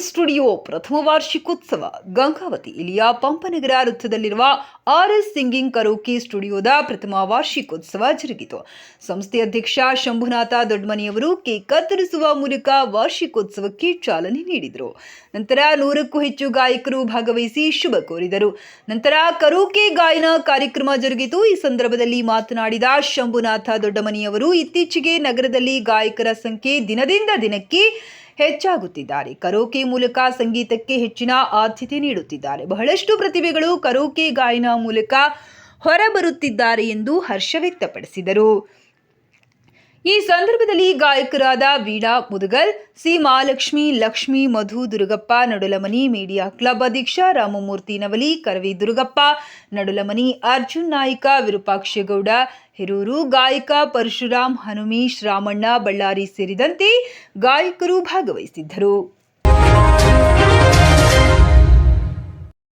Studio ಪ್ರಥಮ ವಾರ್ಷಿಕೋತ್ಸವ. ಗಂಗಾವತಿ, ಇಲ್ಲಿಯ ಪಂಪನಗರ ವೃತ್ತದಲ್ಲಿರುವ ಆರ್ ಎಸ್ ಸಿಂಗಿಂಗ್ ಕರೋಕಿ ಸ್ಟುಡಿಯೋದ ಪ್ರಥಮ ವಾರ್ಷಿಕೋತ್ಸವ ಜರುಗಿತು. ಸಂಸ್ಥೆ ಅಧ್ಯಕ್ಷ ಶಂಭುನಾಥ ದೊಡ್ಮನಿಯವರು ಕೇಕ್ ಕತ್ತರಿಸುವ ಮೂಲಕ ವಾರ್ಷಿಕೋತ್ಸವಕ್ಕೆ ಚಾಲನೆ ನೀಡಿದರು. ನಂತರ ನೂರಕ್ಕೂ ಹೆಚ್ಚು ಗಾಯಕರು ಭಾಗವಹಿಸಿ ಶುಭ ಕೋರಿದರು. ನಂತರ ಕರೋಕೆ ಗಾಯನ ಕಾರ್ಯಕ್ರಮ ಜರುಗಿತು. ಈ ಸಂದರ್ಭದಲ್ಲಿ ಮಾತನಾಡಿದ ಶಂಭುನಾಥ ದೊಡ್ಡಮನಿಯವರು, ಇತ್ತೀಚೆಗೆ ನಗರದಲ್ಲಿ ಗಾಯಕರ ಸಂಖ್ಯೆ ದಿನದಿಂದ ದಿನಕ್ಕೆ ಹೆಚ್ಚಾಗುತ್ತಿದ್ದಾರೆ. ಕರೋಕೆ ಮೂಲಕ ಸಂಗೀತಕ್ಕೆ ಹೆಚ್ಚಿನ ಆದ್ಯತೆ ನೀಡುತ್ತಿದ್ದಾರೆ. ಬಹಳಷ್ಟು ಪ್ರತಿಭೆಗಳು ಕರೋಕೆ ಗಾಯನ ಮೂಲಕ ಹೊರಬರುತ್ತಿದ್ದಾರೆ ಎಂದು ಹರ್ಷ ವ್ಯಕ್ತಪಡಿಸಿದರು. ಈ ಸಂದರ್ಭದಲ್ಲಿ ಗಾಯಕರಾದ Veeda Mudugal, C Mahalakshmi, Lakshmi, Madhu Durugappa, Nadulamani media club ಅಧ್ಯಕ್ಷ ರಾಮಮೂರ್ತಿ ನವಲಿ, ಕರವಿ ದುರುಗಪ್ಪ, ನಡುಲಮನಿ ಅರ್ಜುನ್ ನಾಯ್ಕ ವಿರೂಪಾಕ್ಷೇಗೌಡ ಹಿರೂರು ಗಾಯಕ ಪರಶುರಾಮ್ ಹನುಮೀಶ್ ರಾಮಣ್ಣ ಬಳ್ಳಾರಿ ಸೇರಿದಂತೆ ಗಾಯಕರು ಭಾಗವಹಿಸಿದ್ದರು.